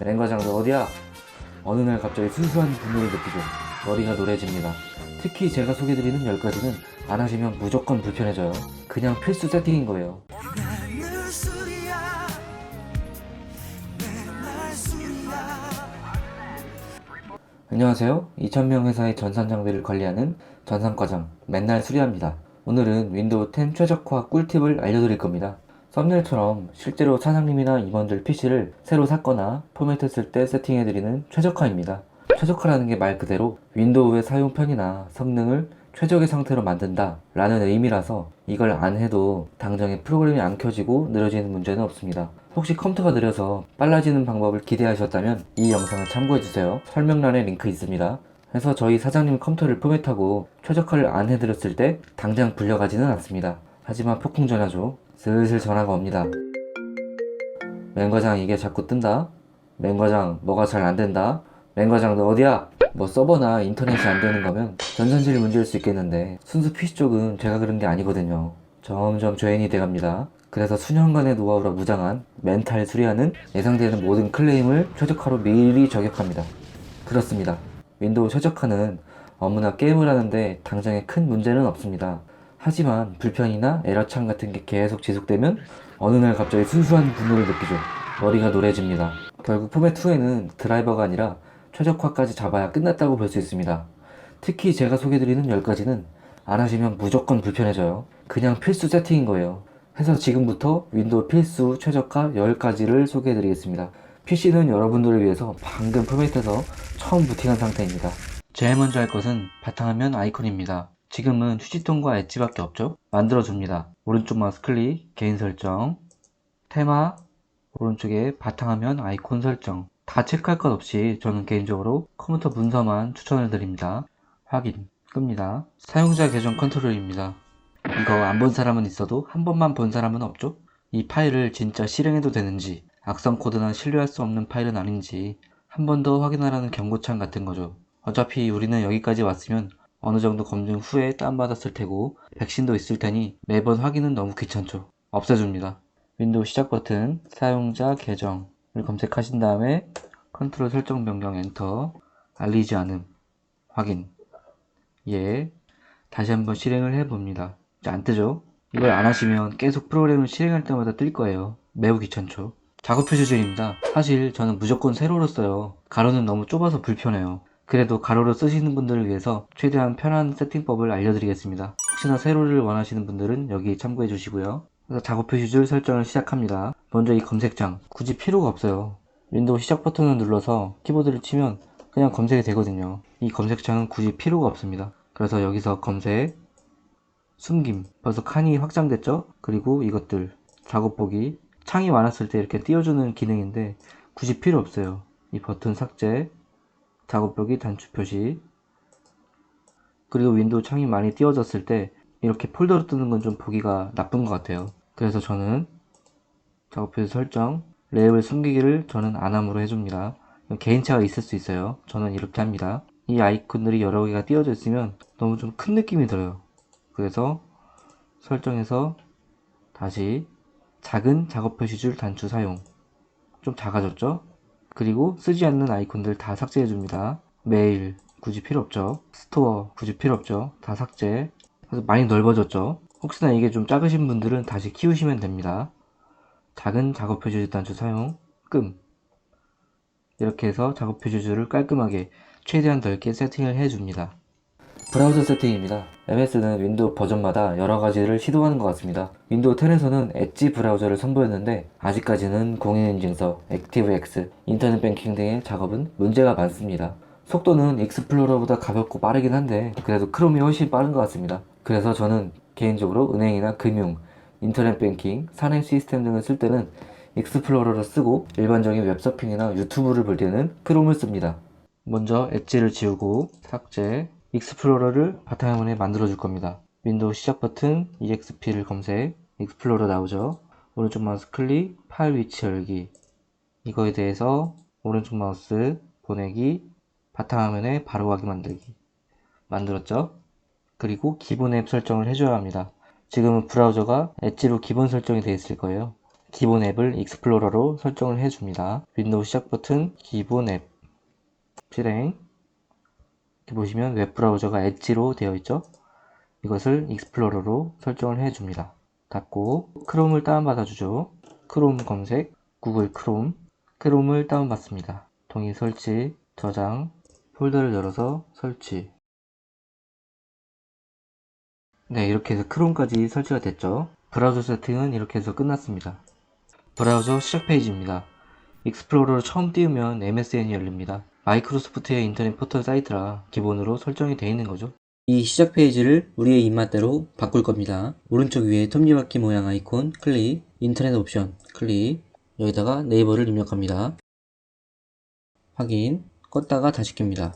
랭과장 너 어디야? 어느 날 갑자기 순수한 분노를 느끼죠. 머리가 노래집니다. 특히 제가 소개드리는 10가지는 안 하시면 무조건 불편해져요. 그냥 필수 세팅인 거예요. 안녕하세요. 2000명 회사의 전산 장비를 관리하는 전산과장 맨날 수리합니다. 오늘은 윈도우 10 최적화 꿀팁을 알려드릴 겁니다. 썸네일처럼 실제로 사장님이나 임원들 PC를 새로 샀거나 포맷했을 때 세팅해드리는 최적화입니다. 최적화라는 게 말 그대로 윈도우의 사용 편이나 성능을 최적의 상태로 만든다 라는 의미라서 이걸 안 해도 당장에 프로그램이 안 켜지고 느려지는 문제는 없습니다. 혹시 컴퓨터가 느려서 빨라지는 방법을 기대하셨다면 이 영상을 참고해주세요. 설명란에 링크 있습니다. 그래서 저희 사장님 컴퓨터를 포맷하고 최적화를 안 해드렸을 때 당장 불려가지는 않습니다. 하지만 폭풍 전화죠. 슬슬 전화가 옵니다. 맹과장 이게 자꾸 뜬다. 맹과장 뭐가 잘 안 된다. 맹과장 너 어디야? 뭐 서버나 인터넷이 안 되는 거면 전산실 문제일 수 있겠는데 순수 PC 쪽은 제가 그런 게 아니거든요. 점점 죄인이 돼갑니다. 그래서 수년간의 노하우로 무장한 멘탈 수리하는 예상되는 모든 클레임을 최적화로 미리 저격합니다. 그렇습니다. 윈도우 최적화는 업무나 게임을 하는데 당장에 큰 문제는 없습니다. 하지만 불편이나 에러창 같은 게 계속 지속되면 어느 날 갑자기 순수한 분노를 느끼죠. 머리가 노래집니다. 결국 포맷 2에는 드라이버가 아니라 최적화까지 잡아야 끝났다고 볼 수 있습니다. 특히 제가 소개드리는 10가지는 안 하시면 무조건 불편해져요. 그냥 필수 세팅인 거예요. 해서 지금부터 윈도우 필수 최적화 10가지를 소개해드리겠습니다. PC는 여러분들을 위해서 방금 포맷해서 처음 부팅한 상태입니다. 제일 먼저 할 것은 바탕화면 아이콘입니다. 지금은 휴지통과 엣지밖에 없죠? 만들어줍니다. 오른쪽 마우스 클릭, 개인 설정, 테마, 오른쪽에 바탕화면 아이콘 설정. 다 체크할 것 없이 저는 개인적으로 컴퓨터 문서만 추천을 드립니다. 확인, 끕니다. 사용자 계정 컨트롤입니다. 이거 안 본 사람은 있어도 한 번만 본 사람은 없죠? 이 파일을 진짜 실행해도 되는지, 악성 코드나 신뢰할 수 없는 파일은 아닌지 한 번 더 확인하라는 경고창 같은 거죠. 어차피 우리는 여기까지 왔으면 어느 정도 검증 후에 다운받았을 테고 백신도 있을 테니 매번 확인은 너무 귀찮죠. 없애줍니다. 윈도우 시작 버튼, 사용자 계정을 검색하신 다음에 컨트롤 설정 변경 엔터, 알리지 않음, 확인. 예. 다시 한번 실행을 해봅니다. 안 뜨죠? 이걸 안 하시면 계속 프로그램을 실행할 때마다 뜰 거예요. 매우 귀찮죠? 작업 표시줄입니다. 사실 저는 무조건 세로로 써요. 가로는 너무 좁아서 불편해요. 그래도 가로로 쓰시는 분들을 위해서 최대한 편한 세팅법을 알려드리겠습니다. 혹시나 세로를 원하시는 분들은 여기 참고해 주시고요. 그래서 작업 표시줄 설정을 시작합니다. 먼저 이 검색창 굳이 필요가 없어요. 윈도우 시작 버튼을 눌러서 키보드를 치면 그냥 검색이 되거든요. 이 검색창은 굳이 필요가 없습니다. 그래서 여기서 검색, 숨김. 벌써 칸이 확장됐죠? 그리고 이것들 작업 보기. 창이 많았을 때 이렇게 띄워주는 기능인데 굳이 필요 없어요. 이 버튼 삭제, 작업 보기 단추 표시. 그리고 윈도우 창이 많이 띄워졌을 때 이렇게 폴더로 뜨는 건 좀 보기가 나쁜 것 같아요. 그래서 저는 작업 표시 설정, 레이블 숨기기를 저는 안함으로 해줍니다. 개인차가 있을 수 있어요. 저는 이렇게 합니다. 이 아이콘들이 여러 개가 띄워져 있으면 너무 좀 큰 느낌이 들어요. 그래서 설정해서 다시 작은 작업 표시줄 단추 사용. 좀 작아졌죠? 그리고 쓰지 않는 아이콘들 다 삭제해 줍니다. 메일 굳이 필요 없죠. 스토어 굳이 필요 없죠. 다 삭제. 그래서 많이 넓어졌죠. 혹시나 이게 좀 작으신 분들은 다시 키우시면 됩니다. 작은 작업 표시줄 단추 사용. 끔. 이렇게 해서 작업 표시줄을 깔끔하게 최대한 넓게 세팅을 해줍니다. 브라우저 세팅입니다. MS는 윈도우 버전마다 여러 가지를 시도하는 것 같습니다. 윈도우 10에서는 엣지 브라우저를 선보였는데 아직까지는 공인인증서, 액티브X, 인터넷 뱅킹 등의 작업은 문제가 많습니다. 속도는 익스플로러보다 가볍고 빠르긴 한데 그래도 크롬이 훨씬 빠른 것 같습니다. 그래서 저는 개인적으로 은행이나 금융, 인터넷 뱅킹, 산행 시스템 등을 쓸 때는 익스플로러를 쓰고 일반적인 웹서핑이나 유튜브를 볼 때는 크롬을 씁니다. 먼저 엣지를 지우고 삭제, 익스플로러를 바탕화면에 만들어 줄 겁니다. 윈도우 시작 버튼 EXP를 검색, 익스플로러 나오죠. 오른쪽 마우스 클릭, 파일 위치 열기. 이거에 대해서 오른쪽 마우스 보내기, 바탕화면에 바로 가기 만들기. 만들었죠? 그리고 기본 앱 설정을 해줘야 합니다. 지금은 브라우저가 엣지로 기본 설정이 되어 있을 거예요. 기본 앱을 익스플로러로 설정을 해줍니다. 윈도우 시작 버튼, 기본 앱, 실행. 이렇게 보시면 웹브라우저가 엣지로 되어 있죠. 이것을 익스플로러로 설정을 해줍니다. 닫고 크롬을 다운받아 주죠. 크롬 검색, 구글 크롬, 크롬을 다운받습니다. 동의 설치, 저장, 폴더를 열어서 설치. 네, 이렇게 해서 크롬까지 설치가 됐죠. 브라우저 세팅은 이렇게 해서 끝났습니다. 브라우저 시작 페이지입니다. 익스플로러를 처음 띄우면 MSN이 열립니다. 마이크로소프트의 인터넷 포털 사이트라 기본으로 설정이 되어 있는 거죠. 이 시작 페이지를 우리의 입맛대로 바꿀 겁니다. 오른쪽 위에 톱니바퀴 모양 아이콘 클릭, 인터넷 옵션 클릭, 여기다가 네이버를 입력합니다. 확인, 껐다가 다시 켭니다.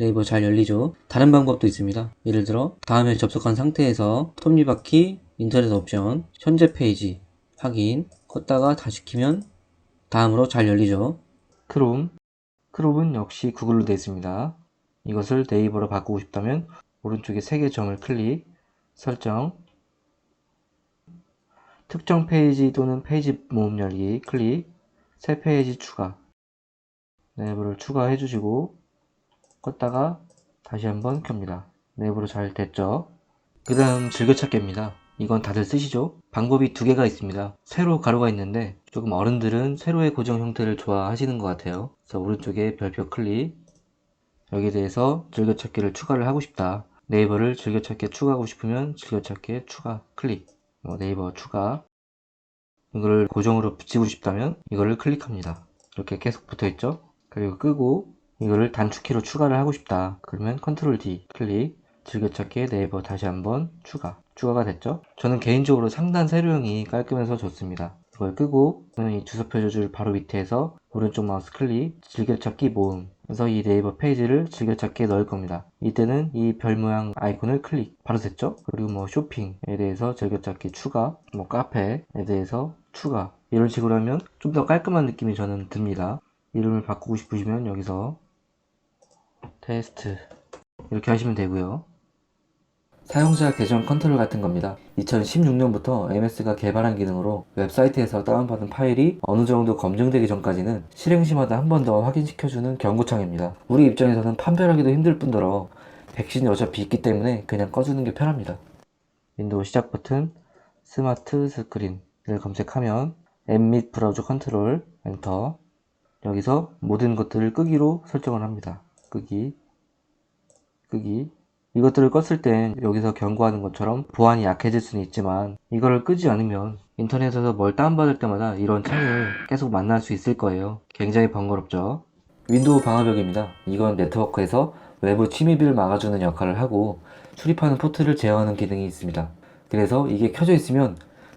네이버 잘 열리죠? 다른 방법도 있습니다. 예를 들어 다음에 접속한 상태에서 톱니바퀴, 인터넷 옵션, 현재 페이지, 확인, 껐다가 다시 키면 다음으로 잘 열리죠. 크롬, 크롬은 역시 구글로 되어 있습니다. 이것을 네이버로 바꾸고 싶다면 오른쪽에 세개 점을 클릭, 설정, 특정 페이지 또는 페이지 모음 열기 클릭, 새 페이지 추가, 네이버를 추가해 주시고 껐다가 다시 한번 켭니다. 네이버로 잘 됐죠? 그 다음 즐겨찾기입니다. 이건 다들 쓰시죠? 방법이 두 개가 있습니다. 세로 가로가 있는데 조금 어른들은 세로의 고정 형태를 좋아하시는 것 같아요. 그래서 오른쪽에 별표 클릭 여기에 대해서 즐겨찾기를 추가를 하고 싶다. 네이버를 즐겨찾기에 추가하고 싶으면 즐겨찾기에 추가 클릭 뭐 네이버 추가 이거를 고정으로 붙이고 싶다면 이거를 클릭합니다. 이렇게 계속 붙어있죠? 그리고 끄고 이거를 단축키로 추가를 하고 싶다. 그러면 컨트롤 D 클릭 즐겨찾기에 네이버 다시 한번 추가 추가가 됐죠? 저는 개인적으로 상단 세로형이 깔끔해서 좋습니다. 이걸 끄고 이 주소표 줄 바로 밑에서 오른쪽 마우스 클릭 즐겨찾기 모음 그래서 이 네이버 페이지를 즐겨찾기에 넣을 겁니다. 이때는 이 별 모양 아이콘을 클릭 바로 됐죠? 그리고 뭐 쇼핑에 대해서 즐겨찾기 추가 뭐 카페에 대해서 추가 이런 식으로 하면 좀 더 깔끔한 느낌이 저는 듭니다. 이름을 바꾸고 싶으시면 여기서 테스트 이렇게 하시면 되고요. 사용자 계정 컨트롤 같은 겁니다. 2016년부터 MS가 개발한 기능으로 웹사이트에서 다운받은 파일이 어느 정도 검증되기 전까지는 실행 시마다 한 번 더 확인시켜주는 경고창입니다. 우리 입장에서는 판별하기도 힘들 뿐더러 백신이 어차피 있기 때문에 그냥 꺼주는 게 편합니다. 윈도우 시작 버튼, 스마트 스크린을 검색하면 앱 및 브라우저 컨트롤, 엔터 여기서 모든 것들을 끄기로 설정을 합니다. 끄기, 끄기 이것들을 껐을 땐 여기서 경고하는 것처럼 보안이 약해질 수는 있지만 이거를 끄지 않으면 인터넷에서 뭘 다운받을 때마다 이런 창을 계속 만날 수 있을 거예요. 굉장히 번거롭죠. 윈도우 방어벽입니다. 이건 네트워크에서 외부 침입을 막아주는 역할을 하고 출입하는 포트를 제어하는 기능이 있습니다. 그래서 이게 켜져 있으면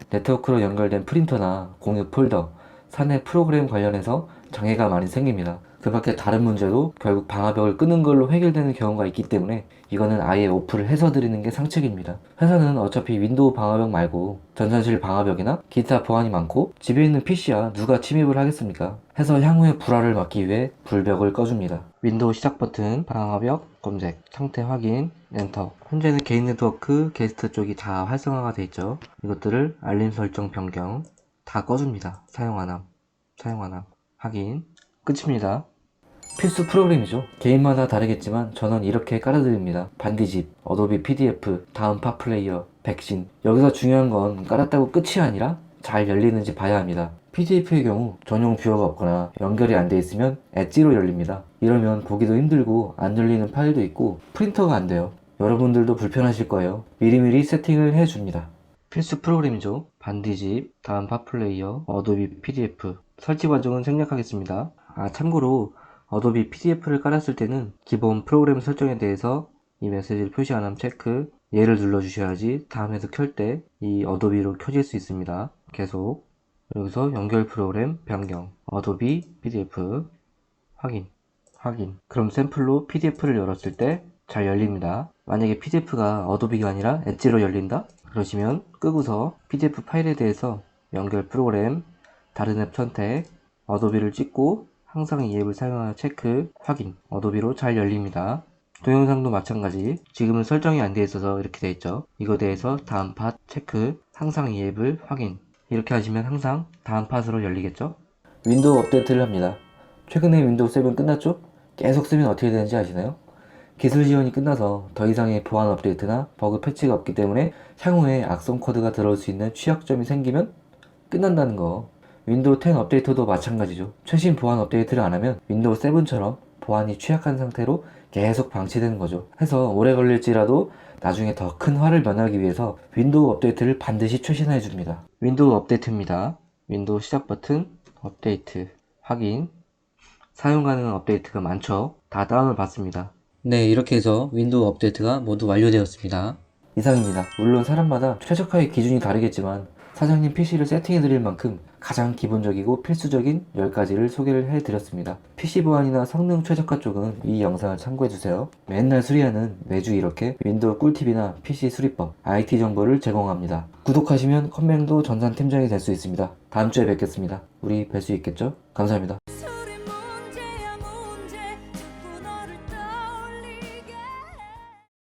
네트워크로 연결된 프린터나 공유 폴더, 사내 프로그램 관련해서 장애가 많이 생깁니다. 그 밖에 다른 문제도 결국 방화벽을 끄는 걸로 해결되는 경우가 있기 때문에 이거는 아예 오프를 해서 드리는 게 상책입니다. 회사는 어차피 윈도우 방화벽 말고 전산실 방화벽이나 기타 보안이 많고 집에 있는 PC야 누가 침입을 하겠습니까? 해서 향후에 불화를 막기 위해 불벽을 꺼줍니다. 윈도우 시작 버튼, 방화벽, 검색, 상태 확인, 엔터. 현재는 개인 네트워크, 게스트 쪽이 다 활성화가 되어 있죠. 이것들을 알림 설정 변경 다 꺼줍니다. 사용 안함, 사용 안함, 확인. 끝입니다. 필수 프로그램이죠. 개인마다 다르겠지만 저는 이렇게 깔아드립니다. 반디집, 어도비 PDF, 다음 파 플레이어, 백신. 여기서 중요한 건 깔았다고 끝이 아니라 잘 열리는지 봐야 합니다. PDF의 경우 전용 뷰어가 없거나 연결이 안 돼 있으면 엣지로 열립니다. 이러면 보기도 힘들고 안 열리는 파일도 있고 프린터가 안 돼요. 여러분들도 불편하실 거예요. 미리미리 세팅을 해줍니다. 필수 프로그램이죠. 반디집, 다음 파 플레이어, 어도비 PDF. 설치 과정은 생략하겠습니다. 아, 참고로 어도비 PDF를 깔았을 때는 기본 프로그램 설정에 대해서 이 메시지를 표시 안 하면 체크 얘를 눌러주셔야지 다음에서 켤 때 이 어도비로 켜질 수 있습니다. 계속 여기서 연결 프로그램 변경 어도비 PDF 확인 확인 그럼 샘플로 PDF를 열었을 때 잘 열립니다. 만약에 PDF가 어도비가 아니라 엣지로 열린다? 그러시면 끄고서 PDF 파일에 대해서 연결 프로그램 다른 앱 선택 어도비를 찍고 항상 이 앱을 사용하여 체크, 확인, 어도비로 잘 열립니다. 동영상도 마찬가지. 지금은 설정이 안 되어 있어서 이렇게 되어 있죠. 이거 대해서 다음 팟 체크, 항상 이 앱을 확인. 이렇게 하시면 항상 다음 팟으로 열리겠죠? 윈도우 업데이트를 합니다. 최근에 윈도우 7 끝났죠? 계속 쓰면 어떻게 되는지 아시나요? 기술 지원이 끝나서 더 이상의 보안 업데이트나 버그 패치가 없기 때문에 향후에 악성 코드가 들어올 수 있는 취약점이 생기면 끝난다는 거. 윈도우 10 업데이트도 마찬가지죠. 최신 보안 업데이트를 안 하면 윈도우 7처럼 보안이 취약한 상태로 계속 방치되는 거죠. 해서 오래 걸릴지라도 나중에 더 큰 화를 면하기 위해서 윈도우 업데이트를 반드시 최신화해 줍니다. 윈도우 업데이트입니다. 윈도우 시작 버튼, 업데이트, 확인. 사용 가능한 업데이트가 많죠. 다 다운을 받습니다. 네, 이렇게 해서 윈도우 업데이트가 모두 완료되었습니다. 이상입니다. 물론 사람마다 최적화의 기준이 다르겠지만 사장님 PC를 세팅해 드릴 만큼 가장 기본적이고 필수적인 10가지를 소개를 해 드렸습니다. PC 보안이나 성능 최적화 쪽은 이 영상을 참고해 주세요. 맨날 수리하는 매주 이렇게 윈도우 꿀팁이나 PC 수리법, IT 정보를 제공합니다. 구독하시면 컴맹도 전산 팀장이 될 수 있습니다. 다음 주에 뵙겠습니다. 우리 뵐 수 있겠죠? 감사합니다.